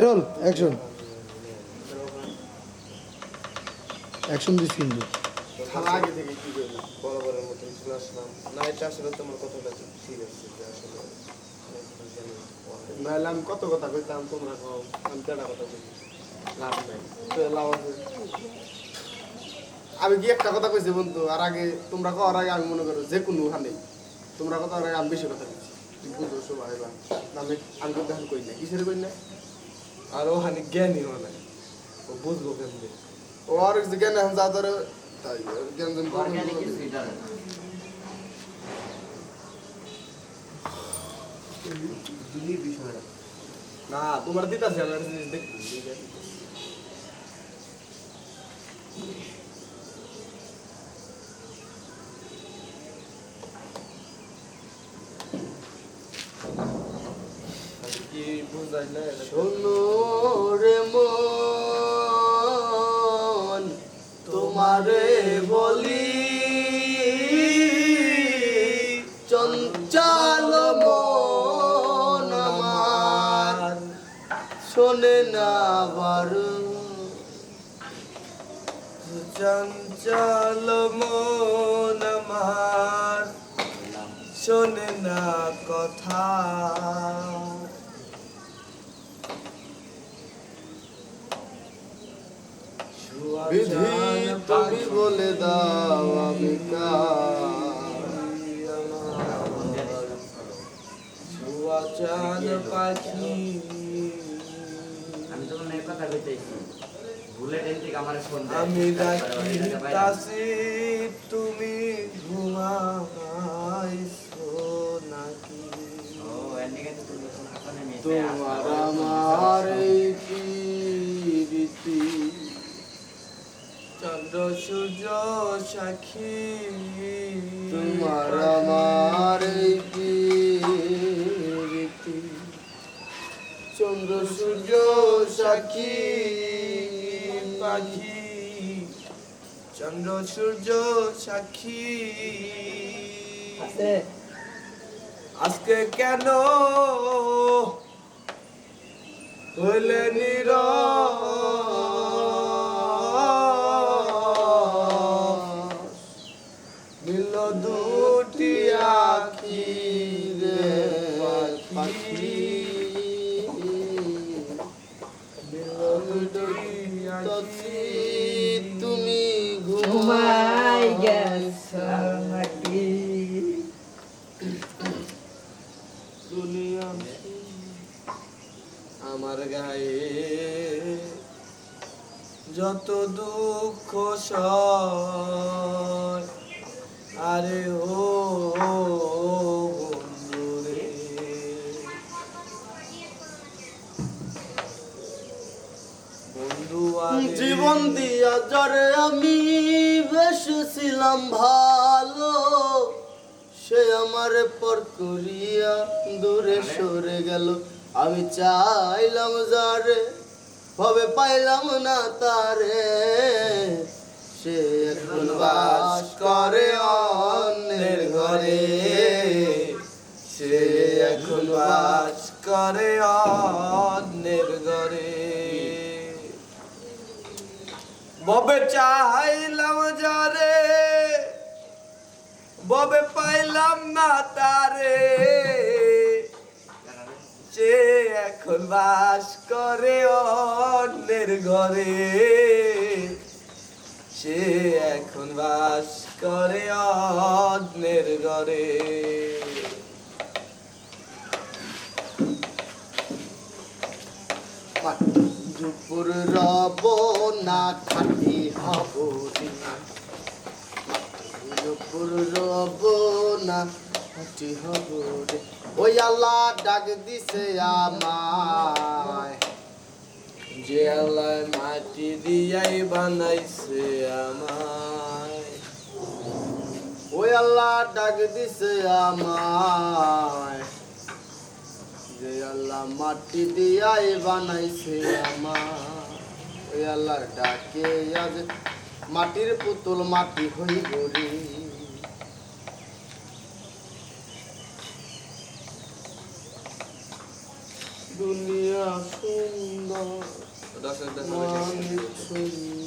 Action action this কিন্তু। আমি কথা কথা কই কি একটা কথা কইছি, বন্ধু? আর আগে তোমরা কর আগে আমি মনে করো যে কোনো হানে তোমরা কথা আগে আমি বেশি কথা কইছি। বুঝো সবাই বা। আমি আমি দেখান কই না, কিসের কই না? আর ও হানি জ্ঞানী মানে ও বুঝব কেমনি? ও আর যে জ্ঞান এখন যা ধরে তাই জ্ঞান জ্ঞান না তোমার দিতাছে আমি একটা জিনিস দেখি। কি বুঝাই শোনো রে মন, তোমারে বলি, চঞ্চল মন আমার, শোনে না বারু চঞ্চল মন আমার, শোনে না কথা। বিধি তুমি বলে দাও আমি চাঁদ পাখি আমি তখন এই কথা কইতেছি। আমি ডাকি ওই জায়গায় বাইরে। তাসি তুমি ঘুমাইছো নাকি তোমার আসলে আমার এই প্রীতি চন্দ্র সূর্য সাক্ষী তোমার আমার চন্দ্র সূর্য সাক্ষী পাখি। চন্দ্র সূর্য সাক্ষী আজকে কেন হইলে নির তুমি ঘুমাই গেছো নাকি দুনিয়া আমার গায়ে। যত দুঃখ সয় আরে ও জীবন দিয়া জরে আমি বেসেছিলাম ভালো। সে আমার পর করিয়া দূরে সরে গেল। আমি চাইলাম যারে, ভবে পাইলাম না তারে। সে এখন বাস করে অন্যের ঘরে। সে এখন বাস করে ববে চাইলাম যারে ববে পাইলাম না তারে সে এখন বাস করে অন্যের ঘরে। সে এখন বাস করে অন্যের ঘরে। দুপুর রব না খাটি হব দুপুর রব না খাটি হব রে ওই আল্লাহ ডাক দিছে আমায়। যে আল্লাহ মাটি দিয়াই বানাইছে আমায়। ওই আল্লাহ ডাক দিছে আমায়। আল্লাহ মাটি দিয়াই বানাইছে আমার। ওই আল্লাহর ডাকে আজ মাটির পুতুল মাটি হই গরি দুনিয়া সুন্দর।